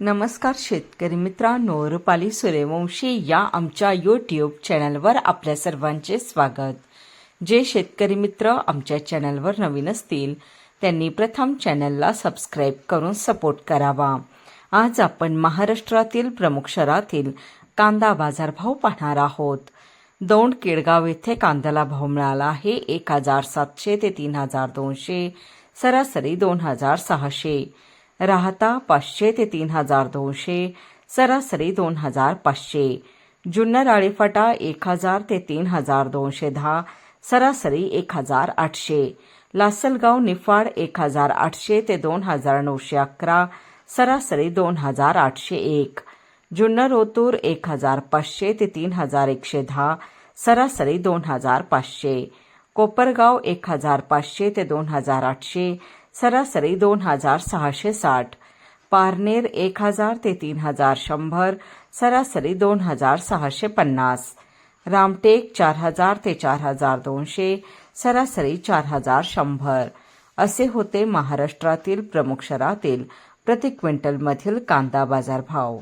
नमस्कार शेतकरी मित्रांनो रुपाली सूर्यवंशी या आमच्या यूट्यूब चॅनलवर आपल्या सर्वांचे स्वागत. जे शेतकरी मित्र आमच्या चॅनलवर नवीन असतील त्यांनी प्रथम चॅनलला सबस्क्राईब करून सपोर्ट करावा. आज आपण महाराष्ट्रातील प्रमुख शहरातील कांदा बाजारभाव पाहणार आहोत. दौंड केडगाव येथे कांद्याला भाव मिळाला आहे एक हजार सातशे ते तीन हजार दोनशे सरासरी दोन हजार सहाशे. राहता पाचशे ते तीन हजार दोनशे सरासरी दोन हजार पाचशे. जुन्नर आळीफाटा एक हजार ते तीन हजार दोनशे दहा सरासरी एक हजार आठशे. लासलगाव निफाड एक हजार आठशे ते दोन हजार नऊशे अकरा सरासरी दोन हजार आठशे एक. जुन्नर ओतूर एक हजार पाचशे ते तीन हजार एकशे दहा सरासरी दोन हजार पाचशे. कोपरगाव एक हजार पाचशे ते दोन हजार आठशे सरासरी दोन हजार सहाशे साठ. पारनेर एक हजार ते तीन हजार शंभर सरासरी दोन हजार सहाशे पन्नास. रामटेक चार हजार ते चार हजार दोनशे सरासरी चार हजार शंभर. असे होते महाराष्ट्रातील प्रमुख शहरातील प्रति क्विंटलमधील कांदा बाजार भाव